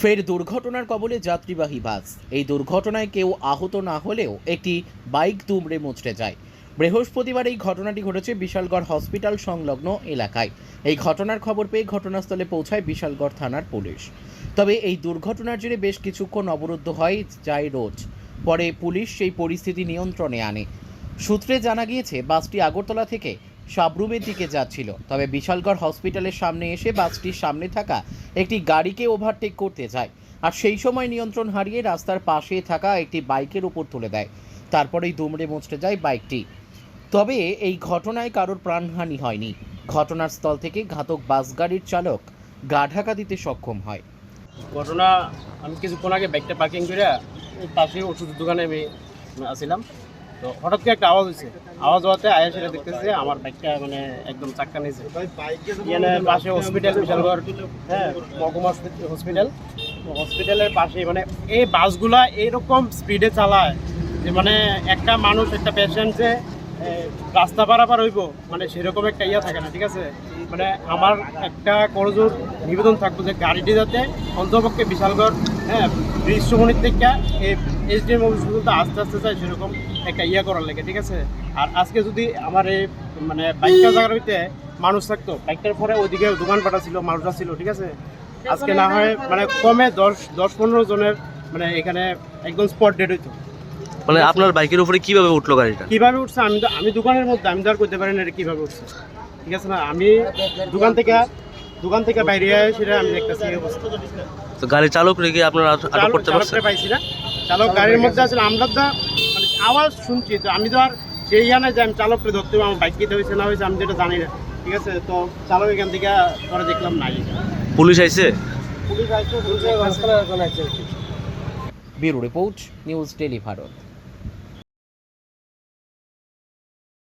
ফের দুর্ঘটনার কবলে যাত্রীবাহী বাস। এই দুর্ঘটনায় কেউ আহত না হলেও একটি বাইক দুমড়ে মুচড়ে যায়। বৃহস্পতিবার এই ঘটনাটি ঘটেছে বিশালগড় হসপিটাল সংলগ্ন এলাকায়। এই ঘটনার খবর পেয়ে ঘটনাস্থলে পৌঁছায় বিশালগড় থানার পুলিশ। তবে এই দুর্ঘটনার জেরে বেশ কিছুক্ষণ অবরুদ্ধ হয় যায় রোজ পরে পুলিশ সেই পরিস্থিতি নিয়ন্ত্রণে আনে। সূত্রে জানা গিয়েছে, বাসটি আগরতলা থেকে সাবরুমের দিকে যাচ্ছিল। তবে বিশালগড় হসপিটালের সামনে এসে বাসটির সামনে থাকা একটি গাড়িকে ওভারটেক করতে যায় আর সেই সময় নিয়ন্ত্রণ হারিয়ে রাস্তার পাশে থাকা একটি বাইকের উপর তুলে দেয়। তারপরেই দুমড়ে মুচড়ে যায় বাইকটি। তবে এই ঘটনায় কারোর প্রাণহানি হয়নি। ঘটনার স্থল থেকে ঘাতক বাস গাড়ির চালক গা ঢাকা দিতে সক্ষম হয়। ঘটনা, আমি কিছুক্ষণ আগে বাইকটা পার্কিং করে পাশে ওষুধের দোকানে আমি আসছিলাম তো হঠাৎ করে একটা আওয়াজ হয়েছে আওয়াজ হওয়াতে আয়া সেটা দেখতেছে আমার বাইকটা মানে একদম চাক্কা নিয়েছে এখানে পাশে হসপিটাল বিশালগড় হ্যাঁ মহকুমা হসপিটাল হসপিটালের পাশে মানে এই বাসগুলা এইরকম স্পিডে চালায় যে মানে একটা মানুষ, একটা পেশেন্ট যে রাস্তা পারাপার হইব মানে সেরকম একটা ইয়া থাকে না, ঠিক আছে? মানে আমার একটা করজোর নিবেদন থাকব যে গাড়িটি যাতে অন্তপক্ষে বিশালগড় হ্যাঁ দৃশ্যমণির থেকে এই এইচডিএম অফিস পর্যন্ত আস্তে আস্তে যায় সেরকম একটা ইয়া করার লাগে ঠিক আছে? আর আজকে যদি আমার এই মানে বাইকটা জায়গার হইতে মানুষ থাকতো বাইকটার পরে ওইদিকে দোকানপাটা ছিল মানুষরা ছিল ঠিক আছে? আজকে না হয় মানে কমে দশ দশ পনেরো জনের মানে এখানে একদম স্পট ডেট হইতো। মানে আপনার বাইকের উপরে কীভাবে উঠল গাড়িটা? কীভাবে উঠছে? আমি তো আমি দোকানের মধ্যে আমি তো আর করতে পারি না এটা কীভাবে উঠছে। ঠিক আছে না? আমি দোকান থেকে দোকান থেকে বাইরে আয় সেটা আমি দেখতেছি অবস্থা। তো গাড়ির চালক রেখে আপনারা আটক চালক করতে পারছেন? পাইছি না। চালক গাড়ির মধ্যে আসলে আমরা তো মানে আওয়াজ শুনছি তো আমি তো আর সেই জানে যে আমি চালককে ধরতে পারব, আমার বাইক কিতে হয়েছে না হয়েছে আমি এটা জানি না। ঠিক আছে তো চালক এখান থেকে পরে দেখলাম নাই। পুলিশ আইছে? পুলিশ আসছে police bureau report news tele Bharat.